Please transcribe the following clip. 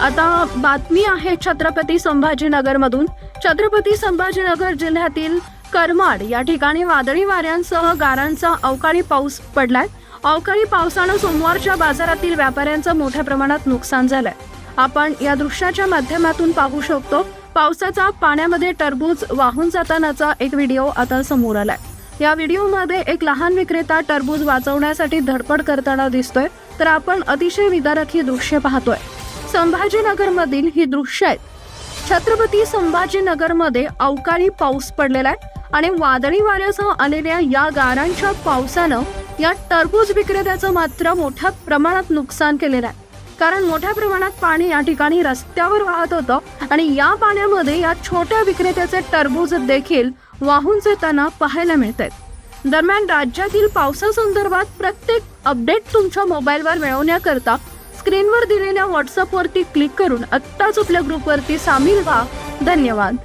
आता बातमी आहे छत्रपती संभाजीनगरमधून. छत्रपती संभाजीनगर जिल्ह्यातील करमाड या ठिकाणी वादळी वाऱ्यांसह गारांचा अवकाळी पाऊस पडलाय. अवकाळी पावसानं सोमवारच्या बाजारातील व्यापाऱ्यांचं मोठ्या प्रमाणात नुकसान झालंय. आपण या दृश्याच्या माध्यमातून पाहू शकतो पावसाचा पाण्यामध्ये टरबूज वाहून जातानाचा एक व्हिडिओ आता समोर आलाय. या व्हिडिओमध्ये एक लहान विक्रेता टरबूज वाचवण्यासाठी धडपड करताना दिसतोय तर आपण अतिशय विदारक ही दृश्य पाहतोय. संभाजीनगरमधील ही दृश्य आहेत छत्रपती संभाजीनगरमध्ये अवकाळी पाऊस पडलेला आहे आणि वादळी वाऱ्यासह आलेल्या या गारांच्या पावसानं या टरबूज विक्रेत्याचं मात्र मोठ्या प्रमाणात नुकसान केलेलं आहे. कारण मोठ्या प्रमाणात पाणी या ठिकाणी रस्त्यावर वाहत होतं आणि या पाण्यामध्ये या छोट्या विक्रेत्याचे टरबूज देखील वाहून जाताना पाहायला मिळत आहेत दरम्यान राज्यातील पावसासंदर्भात प्रत्येक अपडेट तुमच्या मोबाईलवर मिळवण्याकरता स्क्रीनवर दिलेल्या व्हॉट्सअपवरती क्लिक करून आत्ताच आपल्या ग्रुपवरती सामील व्हा. धन्यवाद.